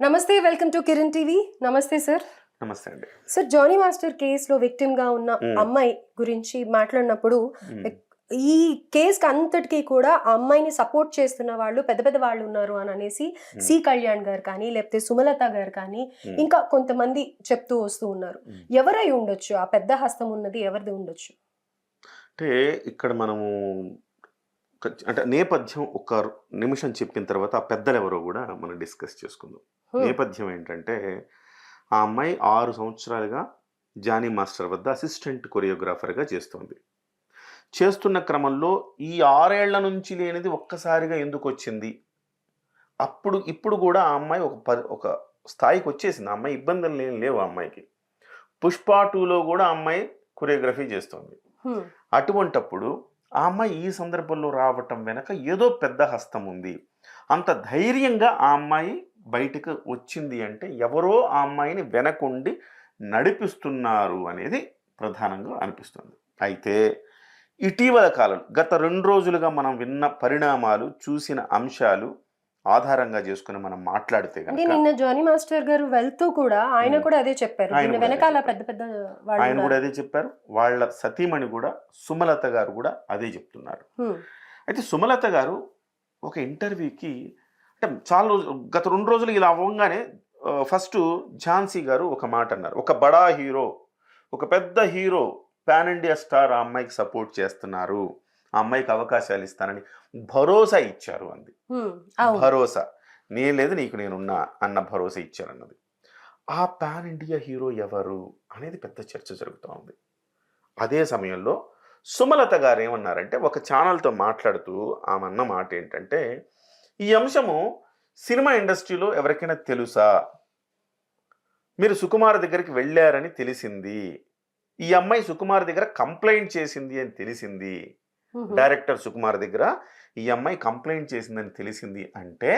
నమస్తే welcome to Kiran TV నమస్తే sir నమస్తే అండి సార్ జానీ మాస్టర్ కేసులో విక్టిమ్గా ఉన్న మ్మ్. అమ్మాయి గురించి మాట్లాడినప్పుడు. ఈ కేసుకి అంతటికీ కూడా ఆ అమ్మాయిని సపోర్ట్ చేస్తున్న వాళ్ళు పెద్ద పెద్ద వాళ్ళు ఉన్నారు అని అనేసి సి కళ్యాణ్ గారు కానీ లేకపోతే సుమలత గారు కానీ. ఇంకా కొంతమంది చెప్తూ వస్తూ ఉన్నారు. ఎవరై ఉండొచ్చు ఆ పెద్ద హస్తం ఉన్నది ఎవరిది ఉండొచ్చు అంటే ఇక్కడ మనము అంటే నేపథ్యం ఒక నిమిషం చెప్పిన తర్వాత ఆ పెద్దలు ఎవరో కూడా మనం డిస్కస్ చేసుకుందాం. నేపథ్యం ఏంటంటే ఆ అమ్మాయి ఆరు సంవత్సరాలుగా జానీ మాస్టర్ వద్ద అసిస్టెంట్ కొరియోగ్రాఫర్గా చేస్తోంది. చేస్తున్న క్రమంలో ఈ ఆరేళ్ళ నుంచి లేనిది ఒక్కసారిగా ఎందుకు వచ్చింది? అప్పుడు ఇప్పుడు కూడా ఆ అమ్మాయి ఒక ఒక స్థాయికి వచ్చేసింది. ఆ అమ్మాయి ఇబ్బందులు ఏం లేవు ఆ అమ్మాయికి. పుష్ప టూలో కూడా అమ్మాయి కొరియోగ్రఫీ చేస్తోంది. అటువంటప్పుడు ఆ అమ్మాయి ఈ సందర్భంలో రావటం వెనక ఏదో పెద్ద హస్తం ఉంది. అంత ధైర్యంగా ఆ అమ్మాయి బయటకు వచ్చింది అంటే ఎవరో ఆ అమ్మాయిని వెనకుండి నడిపిస్తున్నారు అనేది ప్రధానంగా అనిపిస్తుంది. అయితే ఇటీవల కాలం గత రెండు రోజులుగా మనం విన్న పరిణామాలు చూసిన అంశాలు ఆధారంగా చేసుకుని మనం మాట్లాడితే అంటే నిన్న జానీ మాస్టర్ గారు వెళ్తూ కూడా ఆయన. కూడా అదే చెప్పారు వెనకాల. పెద్ద పెద్ద ఆయన కూడా. అదే చెప్పారు వాళ్ళ సతీమణి కూడా సుమలత గారు కూడా అదే చెప్తున్నారు. అయితే సుమలత గారు ఒక ఇంటర్వ్యూకి అంటే చాలా రోజు గత రెండు రోజులు ఇలా అవ్వగానే ఫస్ట్ ఝాన్సీ గారు ఒక మాట అన్నారు ఒక బడా హీరో ఒక పెద్ద హీరో పాన్ ఇండియా స్టార్ ఆ అమ్మాయికి సపోర్ట్ చేస్తున్నారు ఆ అమ్మాయికి అవకాశాలు ఇస్తానని భరోసా ఇచ్చారు అంది. భరోసా. నేను లేదు నీకు నేనున్నా అన్న భరోసా ఇచ్చారన్నది. ఆ పాన్ ఇండియా హీరో ఎవరు అనేది పెద్ద చర్చ జరుగుతూ ఉంది. అదే సమయంలో సుమలత గారు ఏమన్నారంటే ఒక ఛానల్తో మాట్లాడుతూ ఆమె అన్న మాట ఏంటంటే ఈ అంశము సినిమా ఇండస్ట్రీలో ఎవరికైనా తెలుసా? మీరు సుకుమార్ దగ్గరికి వెళ్ళారని తెలిసింది. ఈ అమ్మాయి సుకుమార్ దగ్గర కంప్లైంట్ చేసింది అని తెలిసింది. డైరెక్టర్ సుకుమార్ దగ్గర ఈ అమ్మాయి కంప్లైంట్ చేసిందని తెలిసింది అంటే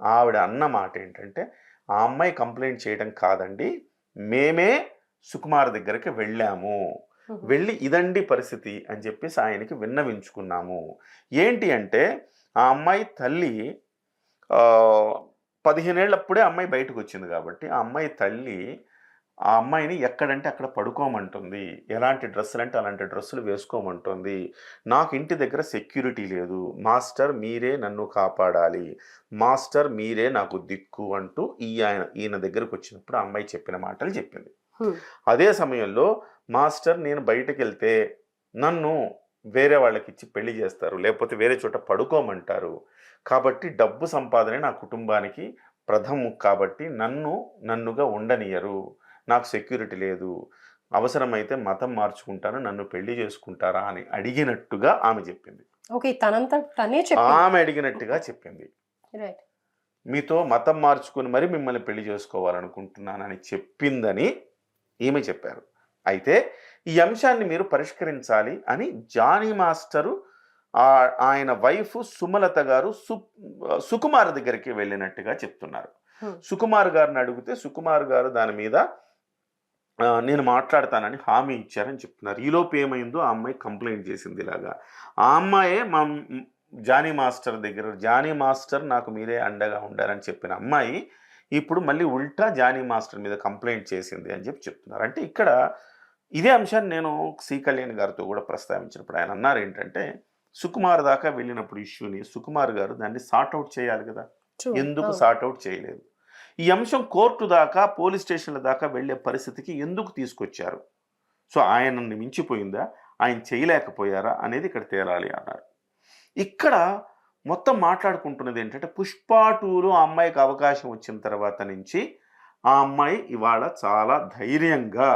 ఆవిడ అన్న మాట ఏంటంటే ఆ అమ్మాయి కంప్లైంట్ చేయడం కాదండి మేమే సుకుమార్ దగ్గరికి వెళ్ళాము. వెళ్ళి ఇదండి పరిస్థితి అని చెప్పేసి ఆయనకి విన్నవించుకున్నాము. ఏంటి అంటే ఆ అమ్మాయి తల్లి పదిహేనేళ్ళప్పుడే అమ్మాయి బయటకు వచ్చింది కాబట్టి ఆ అమ్మాయి తల్లి ఆ అమ్మాయిని ఎక్కడంటే అక్కడ పడుకోమంటుంది. ఎలాంటి డ్రెస్సులు అంటే అలాంటి డ్రెస్సులు వేసుకోమంటుంది. నాకు ఇంటి దగ్గర సెక్యూరిటీ లేదు. మాస్టర్ మీరే నన్ను కాపాడాలి. మాస్టర్ మీరే నాకు దిక్కు అంటూ ఈ ఆయన ఈయన దగ్గరకు వచ్చినప్పుడు ఆ అమ్మాయి చెప్పిన మాటలు చెప్పింది. అదే సమయంలో మాస్టర్ నేను బయటకు వెళ్తే నన్ను వేరే వాళ్ళకి ఇచ్చి పెళ్ళి చేస్తారు. లేకపోతే వేరే చోట పడుకోమంటారు. కాబట్టి డబ్బు సంపాదనే నా కుటుంబానికి ప్రథమం. కాబట్టి నన్ను నన్నుగా ఉండనియరు నాకు సెక్యూరిటీ లేదు. అవసరమైతే మతం మార్చుకుంటాను నన్ను పెళ్ళి చేసుకుంటారా అని అడిగినట్టుగా ఆమె చెప్పింది. ఓకే తనే ఆమె అడిగినట్టుగా చెప్పింది. మీతో మతం మార్చుకుని మరి మిమ్మల్ని పెళ్ళి చేసుకోవాలనుకుంటున్నానని చెప్పిందని ఈమె చెప్పారు. అయితే ఈ అంశాన్ని మీరు పరిష్కరించాలి అని జానీ మాస్టరు ఆ- ఆయన వైఫ్ సుమలత గారు సు సుకుమార్ దగ్గరికి వెళ్ళినట్టుగా చెప్తున్నారు. Hmm. సుకుమార్ గారిని అడిగితే సుకుమార్ గారు దాని మీద నేను మాట్లాడతానని హామీ ఇచ్చారని చెప్తున్నారు. ఈలోపు ఏమైందో ఆ అమ్మాయి కంప్లైంట్ చేసింది ఇలాగా. ఆ అమ్మాయే మా జానీ మాస్టర్ దగ్గర జానీ మాస్టర్ నాకు మీరే అండగా ఉండాలని చెప్పిన అమ్మాయి ఇప్పుడు మళ్ళీ ఉల్టా జానీ మాస్టర్ మీద కంప్లైంట్ చేసింది అని చెప్పి చెప్తున్నారు. అంటే ఇక్కడ ఇదే అంశాన్ని నేను సి కళ్యాణ్ గారితో కూడా ప్రస్తావించినప్పుడు ఆయన అన్నారు ఏంటంటే సుకుమార్ దాకా వెళ్ళినప్పుడు ఇష్యూని సుకుమార్ గారు దాన్ని సార్ట్అవుట్ చేయాలి కదా. ఎందుకు. సార్ట్అవుట్ చేయలేదు? ఈ అంశం కోర్టు దాకా పోలీస్ స్టేషన్ల దాకా వెళ్ళే పరిస్థితికి ఎందుకు తీసుకొచ్చారు? సో ఆయనని మించిపోయిందా? ఆయన చేయలేకపోయారా? అనేది ఇక్కడ తేలాలి అన్నారు. ఇక్కడ మొత్తం మాట్లాడుకుంటున్నది ఏంటంటే పుష్ప టూలో ఆ అమ్మాయికి అవకాశం వచ్చిన తర్వాత నుంచి ఆ అమ్మాయి ఇవాళ చాలా ధైర్యంగా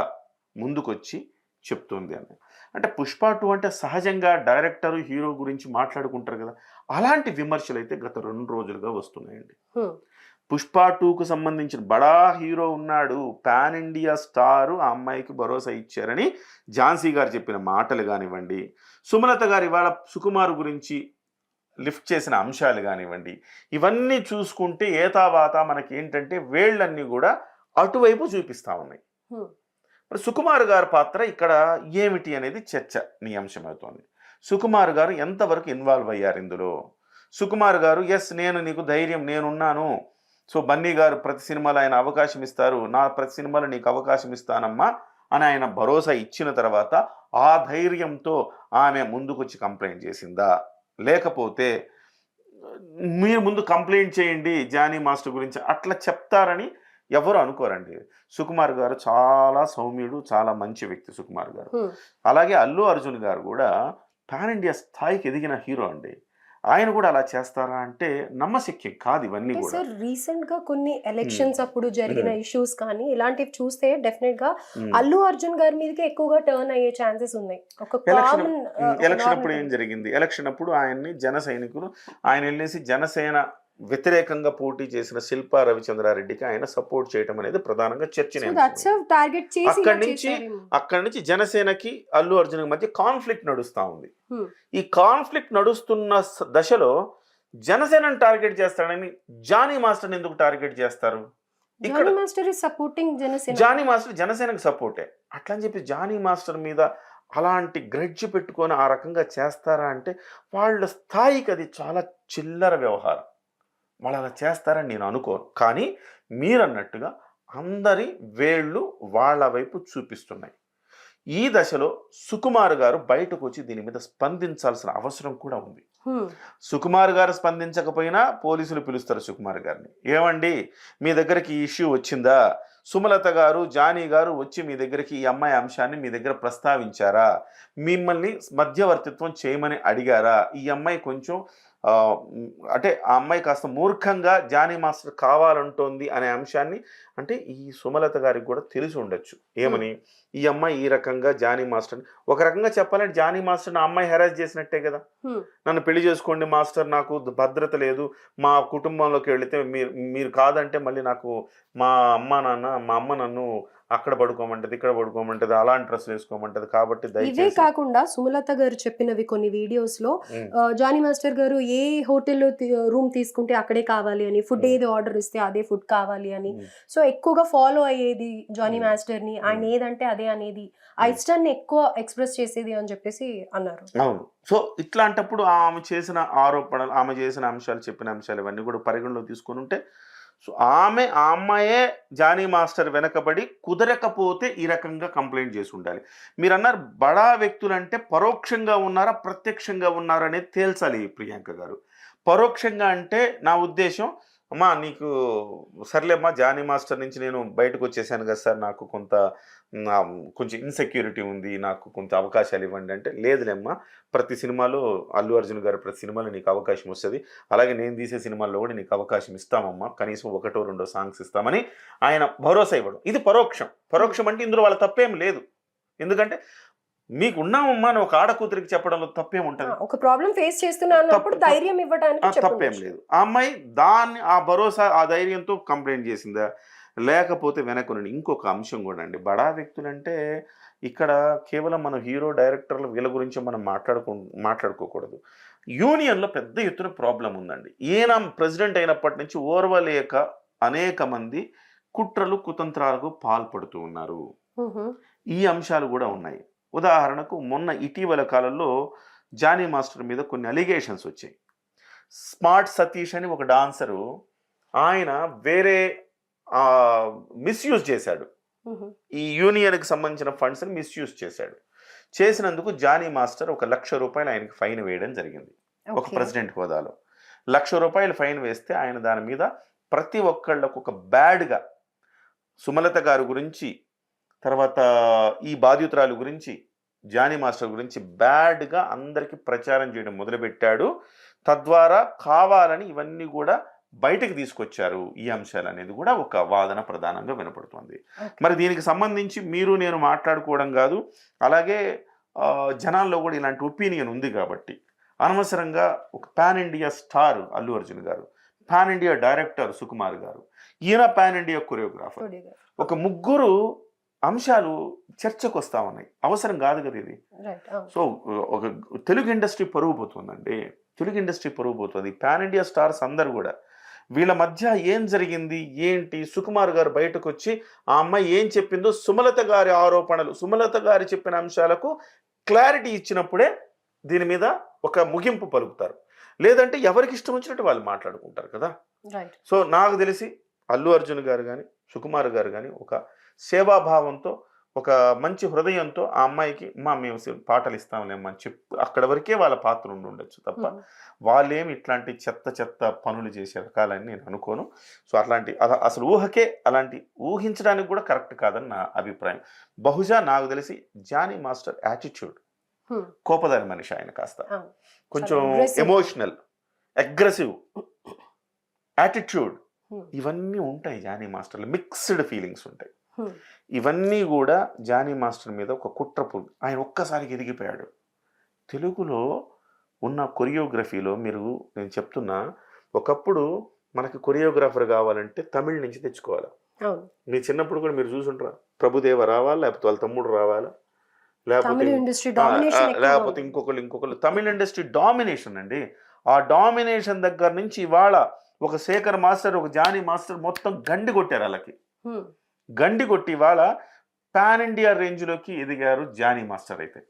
ముందుకొచ్చి చెప్తుంది అని. అంటే పుష్ప టూ అంటే సహజంగా డైరెక్టర్ హీరో గురించి మాట్లాడుకుంటారు కదా అలాంటి విమర్శలు అయితే గత రెండు రోజులుగా వస్తున్నాయండి. పుష్ప టూకు సంబంధించిన బడా హీరో ఉన్నాడు పాన్ ఇండియా స్టార్ ఆ అమ్మాయికి భరోసా ఇచ్చారని ఝాన్సీ గారు చెప్పిన మాటలు కానివ్వండి సుమలత గారు ఇవాళ సుకుమార్ గురించి లిఫ్ట్ చేసిన అంశాలు కానివ్వండి ఇవన్నీ చూసుకుంటే ఏతావాత మనకి ఏంటంటే వేళ్ళన్నీ కూడా అటువైపు చూపిస్తా ఉన్నాయి. మరి సుకుమార్ గారి పాత్ర ఇక్కడ ఏమిటి అనేది చర్చ నీ అంశమవుతోంది సుకుమార్ గారు ఎంతవరకు ఇన్వాల్వ్ అయ్యారు ఇందులో? సుకుమార్ గారు ఎస్ నేను నీకు ధైర్యం నేనున్నాను సో బన్నీ గారు ప్రతి సినిమాలో ఆయన అవకాశం ఇస్తారు. నా ప్రతి సినిమాలో నీకు అవకాశం ఇస్తానమ్మా అని ఆయన భరోసా ఇచ్చిన తర్వాత ఆ ధైర్యంతో ఆమె ముందుకొచ్చి కంప్లైంట్ చేసిందా? లేకపోతే మీరు ముందు కంప్లైంట్ చేయండి జానీ మాస్టర్ గురించి అట్లా చెప్తారని ఎవరు అనుకోరండి. సుకుమార్ గారు చాలా సౌమ్యుడు చాలా మంచి వ్యక్తి సుకుమార్ గారు. అలాగే అల్లు అర్జున్ గారు కూడా పాన్ ఇండియా స్థాయికి ఎదిగిన హీరో అండి. ఆయన కూడా అలా చేస్తారా అంటే నమ్మశక్యం కాదు ఇవన్నీ కూడా. సార్ రీసెంట్గా కొన్ని ఎలక్షన్స్ అప్పుడు జరిగిన ఇష్యూస్ కానీ ఇలాంటివి చూస్తే డెఫినెట్గా. అల్లు అర్జున్ గారి మీదకి ఎక్కువగా టర్న్ అయ్యే ఛాన్సెస్ ఉన్నాయి. ఒక ఎలక్షన్ అప్పుడు ఏం జరిగింది? ఎలక్షన్ అప్పుడు ఆయన్ని జన సైనికులు ఆయన వెళ్ళేసి జనసేన వ్యతిరేకంగా పోటీ చేసిన శిల్పా రవిచంద్రారెడ్డికి ఆయన సపోర్ట్ చేయడం అనేది ప్రధానంగా చర్చ సో దట్స్ టార్గెట్ చేసి అక్కడి నుంచి. అక్కడి నుంచి జనసేనకి అల్లు అర్జున్ మధ్య కాన్ఫ్లిక్ట్ నడుస్తా ఉంది. Hmm. ఈ కాన్ఫ్లిక్ట్ నడుస్తున్న దశలో జనసేనని టార్గెట్ చేస్తాడని జానీ మాస్టర్ని ఎందుకు టార్గెట్ చేస్తారు? Jani master supporting Janasena. Jani master జనసేనకు సపోర్టే అట్లా అని చెప్పి జానీ మాస్టర్ మీద అలాంటి గ్రెడ్జ్ పెట్టుకొని ఆ రకంగా చేస్తారా అంటే వాళ్ళ స్థాయికి అది చాలా చిల్లర వ్యవహారం. వాళ్ళు అలా చేస్తారని నేను అనుకోను. కానీ మీరన్నట్టుగా అందరి వేళ్ళు వాళ్ళ వైపు చూపిస్తున్నాయి. ఈ దశలో సుకుమార్ గారు బయటకు వచ్చి దీని మీద స్పందించాల్సిన అవసరం కూడా ఉంది. సుకుమార్ గారు స్పందించకపోయినా పోలీసులు పిలుస్తారు సుకుమార్ గారిని. ఏమండి? మీ దగ్గరికి ఈ ఇష్యూ వచ్చిందా? సుమలత గారు జానీ గారు వచ్చి మీ దగ్గరికి ఈ అమ్మాయి అంశాన్ని మీ దగ్గర ప్రస్తావించారా? మిమ్మల్ని మధ్యవర్తిత్వం చేయమని అడిగారా? ఈ అమ్మాయి కొంచెం అంటే ఆ అమ్మాయి కాస్త మూర్ఖంగా జానీ మాస్టర్ కావాలంటోంది అనే అంశాన్ని అంటే ఈ సుమలత గారికి కూడా తెలిసి ఉండొచ్చు. ఏమని? ఈ అమ్మాయి ఈ రకంగా జానీ మాస్టర్ ఒక రకంగా చెప్పాలంటే జానీ మాస్టర్ ఆ అమ్మాయి హెరాస్ చేసినట్టే కదా. నన్ను పెళ్ళి చేసుకోండి మాస్టర్ నాకు భద్రత లేదు. మా కుటుంబంలోకి వెళితే మీరు మీరు కాదంటే మళ్ళీ నాకు మా అమ్మ నాన్న మా అమ్మ నన్ను అక్కడ పడుకోమంటది ఇక్కడ పడుకోమంటది అలాంటి డ్రెస్ వేసుకోమంటది కాబట్టి ఇవే కాకుండా సుమలత గారు చెప్పినవి కొన్ని వీడియోస్లో జానీ మాస్టర్ గారు ఏ హోటల్లో రూమ్ తీసుకుంటే అక్కడే కావాలి అని ఫుడ్. ఏది ఆర్డర్ ఇస్తే అదే ఫుడ్ కావాలి అని సో ఎక్కువగా ఫాలో అయ్యేది జానీ. మాస్టర్ని ఆయన. ఏదంటే అదే అనేది ఆ. ఇష్టాన్ని ఎక్కువ ఎక్స్ప్రెస్ చేసేది అని చెప్పేసి అన్నారు అవును సో ఇట్లాంటప్పుడు ఆమె చేసిన ఆరోపణలు ఆమె చేసిన అంశాలు చెప్పిన అంశాలు ఇవన్నీ కూడా పరిగణలో తీసుకొని ఉంటే సో ఆమె ఆ అమ్మాయే జానీ మాస్టర్ వెనకబడి కుదరకపోతే ఈ రకంగా కంప్లైంట్ చేసి ఉండాలి. మీరు అన్నారు బడా వ్యక్తులంటే పరోక్షంగా ఉన్నారా ప్రత్యక్షంగా ఉన్నారా అనేది తేల్చాలి ప్రియాంక గారు. పరోక్షంగా అంటే నా ఉద్దేశం అమ్మా నీకు సర్లేమ్మా జానీ మాస్టర్ నుంచి నేను బయటకు వచ్చేసాను కదా సార్ నాకు కొంత కొంచెం ఇన్సెక్యూరిటీ ఉంది నాకు కొంత అవకాశాలు ఇవ్వండి అంటే లేదులేమ్మా. ప్రతి సినిమాలో అల్లు అర్జున్ గారు ప్రతి సినిమాలో నీకు అవకాశం వస్తుంది. అలాగే నేను తీసే సినిమాల్లో కూడా నీకు అవకాశం ఇస్తామమ్మా. కనీసం ఒకటో రెండో సాంగ్స్ ఇస్తామని ఆయన భరోసా ఇవ్వడం. ఇది పరోక్షం. పరోక్షం అంటే ఇందులో వాళ్ళ తప్పేం లేదు. ఎందుకంటే మీకు ఉన్నామమ్మా అని ఒక ఆడ కూతురికి చెప్పడంలో తప్పేం ఉంటుంది. ఒక ప్రాబ్లం ఫేస్ చేస్తున్నా అన్నప్పుడు తప్పు- ధైర్యం ఇవ్వడానికి ఆ, తప్పేం చెప్పండి లేదు. ఆ అమ్మాయి దాన్ని ఆ భరోసా ఆ ధైర్యంతో కంప్లైంట్ చేసిందా? లేకపోతే వెనక నుండి ఇంకొక అంశం కూడా అండి. బడా వ్యక్తులంటే ఇక్కడ కేవలం మన హీరో డైరెక్టర్లు వీళ్ళ గురించి మనం మాట్లాడుకో మాట్లాడుకోకూడదు. యూనియన్లో పెద్ద ఎత్తున ప్రాబ్లం ఉందండి. ఈయన ప్రెసిడెంట్ అయినప్పటి నుంచి ఓర్వలేక అనేక మంది కుట్రలు కుతంత్రాలకు పాల్పడుతూ ఉన్నారు. ఈ అంశాలు కూడా ఉన్నాయి. ఉదాహరణకు మొన్న ఇటీవల కాలంలో జానీ మాస్టర్ మీద కొన్ని అలిగేషన్స్ వచ్చాయి. స్మార్ట్ సతీష్ అని ఒక డాన్సరు ఆయన వేరే మిస్యూజ్ చేశాడు. ఈ యూనియన్కి సంబంధించిన ఫండ్స్ని మిస్యూజ్ చేశాడు. చేసినందుకు జానీ మాస్టర్ ఒక లక్ష రూపాయలు ఆయనకి ఫైన్ వేయడం జరిగింది. ఒక ప్రెసిడెంట్ హోదాలో. లక్ష రూపాయలు ఫైన్ వేస్తే ఆయన దాని మీద ప్రతి ఒక్కళ్ళకు ఒక బ్యాడ్గా సుమలత గారి గురించి తర్వాత ఈ బాధితురాలు గురించి జానీ మాస్టర్ గురించి బ్యాడ్గా అందరికీ ప్రచారం చేయడం మొదలుపెట్టాడు. తద్వారా కావాలని ఇవన్నీ కూడా బయటకు తీసుకొచ్చారు ఈ అంశాలు అనేది కూడా ఒక వాదన ప్రధానంగా వినపడుతుంది. మరి దీనికి సంబంధించి మీరు నేను మాట్లాడుకోవడం కాదు అలాగే జనాల్లో కూడా ఇలాంటి ఒపీనియన్ ఉంది కాబట్టి అనవసరంగా ఒక pan India star Allu Arjun గారు పాన్ ఇండియా డైరెక్టర్ సుకుమార్ గారు ఈయన పాన్ ఇండియా కొరియోగ్రాఫర్ ఒక ముగ్గురు అంశాలు చర్చకు వస్తా ఉన్నాయి. అవసరం కాదు కదా ఇది. సో ఒక తెలుగు ఇండస్ట్రీ పరుగు పోతుందండి తెలుగు ఇండస్ట్రీ పరుగు పోతుంది పాన్ ఇండియా స్టార్స్ అందరు కూడా వీళ్ళ మధ్య ఏం జరిగింది? ఏంటి? సుకుమార్ గారు బయటకు వచ్చి ఆ అమ్మాయి ఏం చెప్పిందో? సుమలత గారి ఆరోపణలు సుమలత గారి చెప్పిన అంశాలకు క్లారిటీ ఇచ్చినప్పుడే దీని మీద ఒక ముగింపు పలుకుతారు. లేదంటే ఎవరికి ఇష్టం వచ్చినట్టు వాళ్ళు మాట్లాడుకుంటారు కదా? సో నాకు తెలిసి అల్లు అర్జున్ గారు కానీ సుకుమార్ గారు కానీ ఒక సేవాభావంతో ఒక మంచి హృదయంతో ఆ అమ్మాయికి మా మేము పాటలు ఇస్తాంలేమ్మా అని చెప్పు అక్కడ వరకే వాళ్ళ పాత్ర ఉండి ఉండొచ్చు తప్ప. వాళ్ళేమి ఇట్లాంటి చెత్త చెత్త పనులు చేసే రకాలని నేను అనుకోను సో అట్లాంటి అసలు ఊహకే అలాంటి ఊహించడానికి కూడా కరెక్ట్ కాదని నా అభిప్రాయం బహుశా నాకు తెలిసి జానీ మాస్టర్ యాటిట్యూడ్. కోపదారి మనిషి ఆయన కాస్త. కొంచెం. Emotional aggressive attitude. ఇవన్నీ ఉంటాయి జానీ మాస్టర్లో మిక్స్డ్ ఫీలింగ్స్ ఉంటాయి. ఇవన్నీ కూడా జానీ మాస్టర్ మీద ఒక కుట్ర ఆయన ఒక్కసారికి ఎదిగిపోయాడు. తెలుగులో ఉన్న కొరియోగ్రఫీలో మీరు నేను చెప్తున్నా ఒకప్పుడు మనకి కొరియోగ్రాఫర్ కావాలంటే తమిళ్ నుంచి తెచ్చుకోవాలి? మీ చిన్నప్పుడు కూడా మీరు చూసుంటారా? ప్రభుదేవ రావాలా? లేకపోతే వాళ్ళ తమ్ముడు రావాలా? లేకపోతే లేకపోతే ఇంకొకళ్ళు ఇంకొకళ్ళు. తమిళ ఇండస్ట్రీ డామినేషన్ అండి. ఆ డామినేషన్ దగ్గర నుంచి ఇవాళ ఒక శేఖర్ మాస్టర్ ఒక జానీ మాస్టర్ మొత్తం గండి కొట్టారు వాళ్ళకి. గండి కొట్టి ఇవాళ పాన్ ఇండియా రేంజ్లోకి ఎదిగారు జానీ మాస్టర్ అయితే.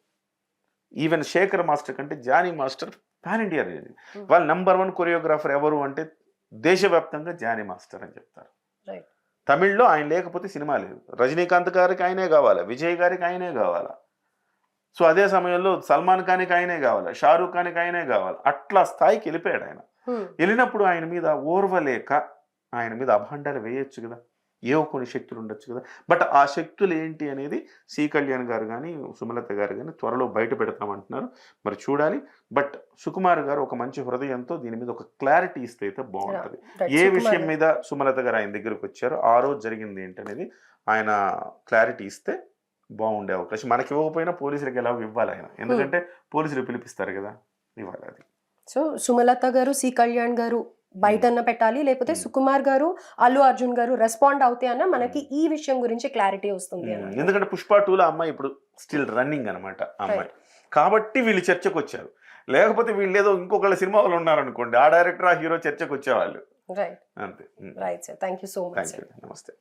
ఈవెన్ శేఖర్ మాస్టర్ కంటే Jani master pan India range. Hmm. వాళ్ళ నంబర్ వన్ కొరియోగ్రాఫర్ ఎవరు అంటే దేశవ్యాప్తంగా జానీ మాస్టర్ అని చెప్తారు. తమిళ్ళో ఆయన లేకపోతే సినిమా లేదు. రజనీకాంత్ గారికి ఆయనే కావాలా? విజయ్ గారికి ఆయనే కావాలా? సో అదే సమయంలో సల్మాన్ ఖాన్కి ఆయనే కావాలా? షారూఖ్ ఖాన్కి ఆయనే కావాలి? అట్లా స్థాయికి వెళ్ళిపోయాడు ఆయన. వెళ్ళినప్పుడు ఆయన మీద ఓర్వలేక ఆయన మీద అభాండాలు వేయొచ్చు కదా. ఏవో కొన్ని శక్తులు ఉండొచ్చు కదా. బట్ ఆ శక్తులు ఏంటి అనేది సి కళ్యాణ్ గారు కానీ సుమలత గారు కానీ త్వరలో బయట పెడతామంటున్నారు. మరి చూడాలి. బట్ సుకుమార్ గారు ఒక మంచి హృదయంతో దీని మీద ఒక క్లారిటీ ఇస్తే అయితే బాగుంటుంది ఏ విషయం మీద సుమలత గారు ఆయన దగ్గరకు వచ్చారో ఆ రోజు జరిగింది ఏంటనేది ఆయన క్లారిటీ ఇస్తే బాగుండే అవకాశం. మనకి ఇవ్వకపోయినా పోలీసులకు ఎలా ఇవ్వాలి ఆయన. ఎందుకంటే పోలీసులు పిలిపిస్తారు కదా. ఇవ్వాలి అది. సో సుమలత గారు సి కళ్యాణ్ గారు బయటన్న పెట్టాలి లేకపోతే. సుకుమార్ గారు అల్లు అర్జున్ గారు రెస్పాండ్ అవుతే అన్న మనకి ఈ విషయం గురించి క్లారిటీ వస్తుంది. ఎందుకంటే పుష్ప టూలో అమ్మాయి ఇప్పుడు స్టిల్ రన్నింగ్ అనమాట అమ్మాయి. కాబట్టి వీళ్ళు చర్చకు వచ్చారు. లేకపోతే వీళ్ళు ఏదో ఇంకొకళ్ళ సినిమాలో ఉన్నారనుకోండి ఆ డైరెక్టర్ ఆ హీరో చర్చకు వచ్చేవాళ్ళు. రైట్ అంతే. Right sir thank you so much నమస్తే.